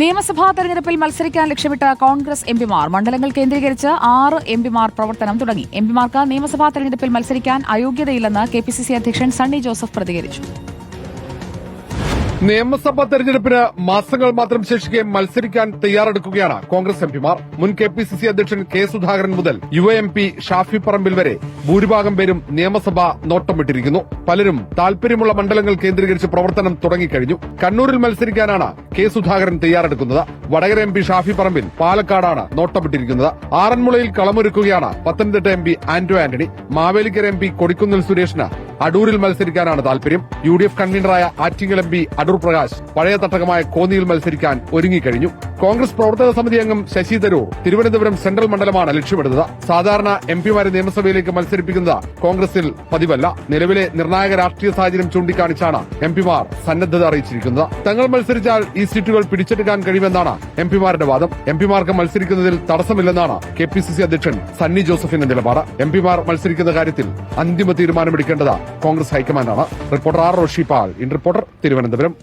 നിയമസഭാ തെരഞ്ഞെടുപ്പിൽ മത്സരിക്കാൻ ലക്ഷ്യമിട്ട കോൺഗ്രസ് എംപിമാർ മണ്ഡലങ്ങൾ കേന്ദ്രീകരിച്ച് ആറ് എംപിമാർ പ്രവർത്തനം തുടങ്ങി. എംപിമാർക്ക് നിയമസഭാ തെരഞ്ഞെടുപ്പിൽ മത്സരിക്കാൻ അയോഗ്യതയില്ലെന്ന് കെ അധ്യക്ഷൻ സണ്ണി ജോസഫ് പ്രതികരിച്ചു. നിയമസഭാ തെരഞ്ഞെടുപ്പിന് മാസങ്ങൾ മാത്രം ശേഷിക്കെ മത്സരിക്കാൻ തയ്യാറെടുക്കുകയാണ് കോൺഗ്രസ് എംപിമാർ മുൻ കെ പി സി സി അധ്യക്ഷൻ കെ സുധാകരൻ മുതൽ യുവ എം പി ഷാഫി പറമ്പിൽ വരെ ഭൂരിഭാഗം പേരും നിയമസഭ നോട്ടമിട്ടിരിക്കുന്നു. പലരും താൽപര്യമുള്ള മണ്ഡലങ്ങൾ കേന്ദ്രീകരിച്ച് പ്രവർത്തനം തുടങ്ങിക്കഴിഞ്ഞു. കണ്ണൂരിൽ മത്സരിക്കാനാണ് കെ സുധാകരൻ തയ്യാറെടുക്കുന്നത്. വടകര എം പി ഷാഫി പറമ്പിൽ പാലക്കാടാണ് നോട്ടമിട്ടിരിക്കുന്നത്. ആറന്മുളയിൽ കളമൊരുക്കുകയാണ് Pathanamthitta M P Anto Antony. Mavelikkara M P Kodikunnil സുരേഷിന് അടൂരിൽ മത്സരിക്കാനാണ് താൽപര്യം യു ഡി എഫ് കൺവീനറായ ആറ്റിങ്ങൽ എം പി അടൂർ പ്രകാശ് പഴയ തട്ടകമായ കോന്നിയിൽ മത്സരിക്കാൻ ഒരുങ്ങിക്കഴിഞ്ഞു. കോൺഗ്രസ് പ്രവർത്തക സമിതി അംഗം ശശി തരൂർ തിരുവനന്തപുരം സെൻട്രൽ മണ്ഡലമാണ് ലക്ഷ്യമിടുന്നത്. സാധാരണ എം പിമാരെ നിയമസഭയിലേക്ക് മത്സരിപ്പിക്കുന്നത് കോൺഗ്രസിൽ പതിവല്ല. നിലവിലെ നിർണായക രാഷ്ട്രീയ സാഹചര്യം ചൂണ്ടിക്കാണിച്ചാണ് എം പിമാർ സന്നദ്ധത അറിയിച്ചിരിക്കുന്നത്. തങ്ങൾ മത്സരിച്ചാൽ ഈ സീറ്റുകൾ പിടിച്ചെടുക്കാൻ കഴിയുമെന്നാണ് എം പിമാരുടെ വാദം. എം പിമാർക്ക് മത്സരിക്കുന്നതിൽ തടസ്സമില്ലെന്നാണ് കെ പി സി സി അധ്യക്ഷൻ സണ്ണി ജോസഫിന്റെ നിലപാട്. എം പിമാർ മത്സരിക്കുന്ന കാര്യത്തിൽ അന്തിമ തീരുമാനമെടുക്കേണ്ടത് Congress ഹൈക്കമാൻഡാണ്. Reporter R Roshipal in reporter Thiruvananthapuram.